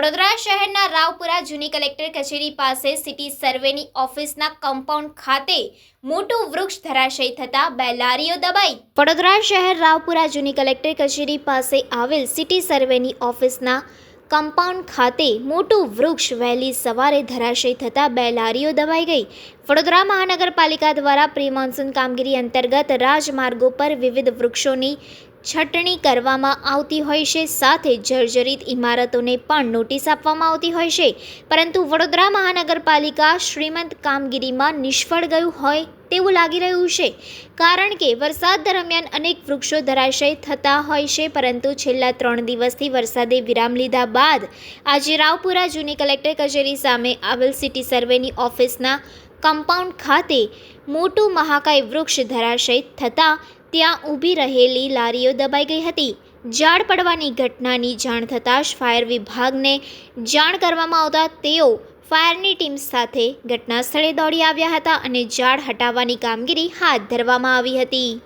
વડોદરા શહેરના રાવપુરા જૂની કલેક્ટર કચેરી પાસે સિટી સર્વેની ઓફિસના કમ્પાઉન્ડ ખાતે મોટું વૃક્ષ ધરાશયી થતા બે લારીઓ દબાઈ. વડોદરા શહેર રાવપુરા જૂની કલેક્ટર કચેરી પાસે આવેલ સિટી સર્વેની ઓફિસના કમ્પાઉન્ડ ખાતે મોટું વૃક્ષ વહેલી સવારે ધરાશયી થતાં બે લારીઓ દબાઈ ગઈ. વડોદરા મહાનગરપાલિકા દ્વારા પ્રી મોન્સૂન કામગીરી અંતર્ગત રાજમાર્ગો પર વિવિધ વૃક્ષોની છટણી કરવામાં આવતી હોય છે. સાથે જર્જરિત ઇમારતોને પણ નોટિસ આપવામાં આવતી હોય છે. પરંતુ વડોદરા મહાનગરપાલિકા શ્રીમંત કામગીરીમાં નિષ્ફળ ગયું હોય તેવું લાગી રહ્યું છે. કારણ કે વરસાદ દરમિયાન અનેક વૃક્ષો ધરાશય થતા હોય છે. પરંતુ છેલ્લા ત્રણ દિવસથી વરસાદે વિરામ લીધા બાદ આજે રાવપુરા જૂની કલેક્ટર કચેરી સામે આવેલ સિટી સર્વેની ઓફિસના કમ્પાઉન્ડ ખાતે મોટું મહાકાય વૃક્ષ ધરાશય થતાં ત્યાં ઊભી રહેલી લારીઓ દબાઈ ગઈ હતી. ઝાડ પડવાની ઘટનાની જાણ થતાં જ ફાયર વિભાગને જાણ કરવામાં આવતા તેઓ ફાયરની ટીમ સાથે ઘટના સ્થળે દોડી આવ્યા હતા અને ઝાડ હટાવવાની કામગીરી હાથ ધરવામાં આવી હતી.